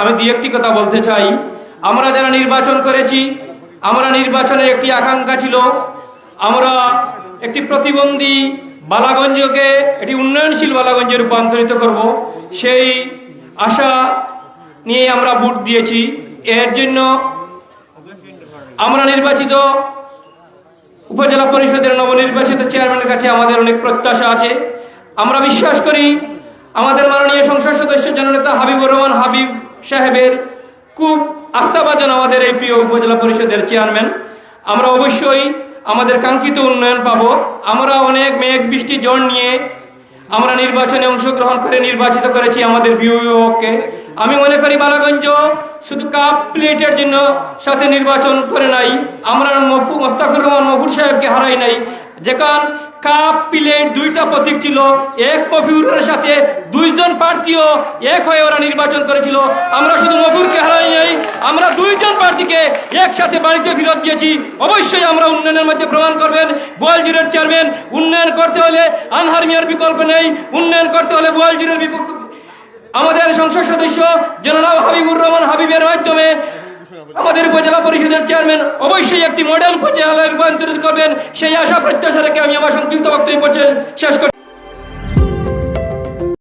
আমি দুই একটি কথা বলতে চাই। আমরা যারা নির্বাচন করেছি, আমরা নির্বাচনের একটি আকাঙ্ক্ষা ছিল। আমরা একটি প্রতিবন্ধী বালাগঞ্জকে একটি উন্নয়নশীল বালাগঞ্জে রূপান্তরিত করব। সেই আশা নিয়ে আমরা ভোট দিয়েছি। এর জন্য আমরা নির্বাচিত উপজেলা পরিষদের নবনির্বাচিত চেয়ারম্যানের কাছে আমাদের অনেক প্রত্যাশা আছে। আমরা বিশ্বাস করি, আমাদের মাননীয় সংসদ সদস্য জননেতা হাবিবুর রহমান হাবিব সাহেবের খুব আস্থাভাজন আমাদের এই প্রিয় উপজেলা পরিষদের চেয়ারম্যান। আমরা অবশ্যই আমাদের কাঙ্ক্ষিত উন্নয়ন পাব। আমরা অনেক মেঘ বৃষ্টি জন নিয়ে আমরা নির্বাচনে অংশগ্রহণ করে নির্বাচিত করেছি আমাদের বিভাগকে আমি মনে করি বালাগঞ্জ শুধু কাপ প্লেটের জন্য সাথে নির্বাচন করে নাই। আমরা মফু মোস্তাকুর রহমান মফুর সাহেবকে হারাই নাই। যেখান কাপ প্লেট দুইটা প্রতীক ছিল, এক মফিউরের সাথে দুইজন প্রার্থীও এক হয়ে ওরা নির্বাচন করেছিল। আমরা শুধু মফুরকে হারাই নাই, আমরা দুইজন প্রার্থীকে একসাথে বাড়িতে ফেরত দিয়েছি। অবশ্যই আমরা উন্নয়নের মধ্যে প্রমাণ করবেন বোয়ালজিরের চেয়ারম্যান, উন্নয়ন করতে হলে আনহার মিয়ার বিকল্প নেই, উন্নয়ন করতে হলে বোয়ালজিরের আমাদের সংসদ সদস্য জনাব হাবিবুর রহমান হাবিবের মাধ্যমে আমাদের উপজেলা পরিষদের চেয়ারম্যান অবশ্যই একটি মডেল উপজেলায় রূপান্তরিত করবেন। সেই আশা প্রত্যাশা রেখে আমি আমার সংক্ষিপ্ত বক্তব্য শেষ করছি।